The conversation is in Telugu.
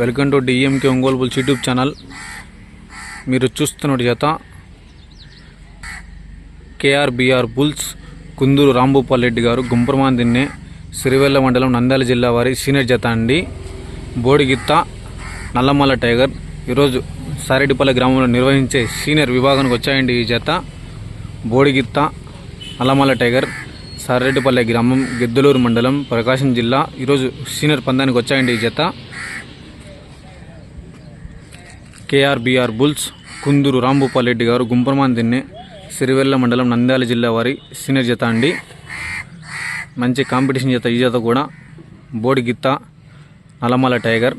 Welcome to DMK Ongole bulls YouTube channel. మీరు చూస్తున్న చేత కేఆర్బిఆర్ బుల్స్ కుందూరు రాంభూపాల్ రెడ్డి గారు గుంపరమాన్ దిన్నే సిరివెల్ల మండలం నంద్యాల జిల్లా వారి సీనియర్ జత అండి. బోడిగిత్త నల్లమల్ల టైగర్ ఈరోజు సారెడ్డిపల్లి గ్రామంలో నిర్వహించే సీనియర్ విభాగానికి వచ్చాయండి ఈ జత. బోడిగిత్త నల్లమల్ల టైగర్ సారెడ్డిపల్లె గ్రామం గిద్దలూరు మండలం ప్రకాశం జిల్లా ఈరోజు సీనియర్ పందానికి వచ్చాయండి ఈ జత. కేఆర్బీఆర్ బుల్స్ కుందూరు రాంభూపాల్ రెడ్డి గారు గుంపరమాన్ దిన్నే సిరివెల్ల మండలం నంద్యాల జిల్లా వారి సీనియర్ జత అండి. మంచి కాంపిటీషన్ జత ఈ జత కూడా బోడిగిత్త నల్లమల టైగర్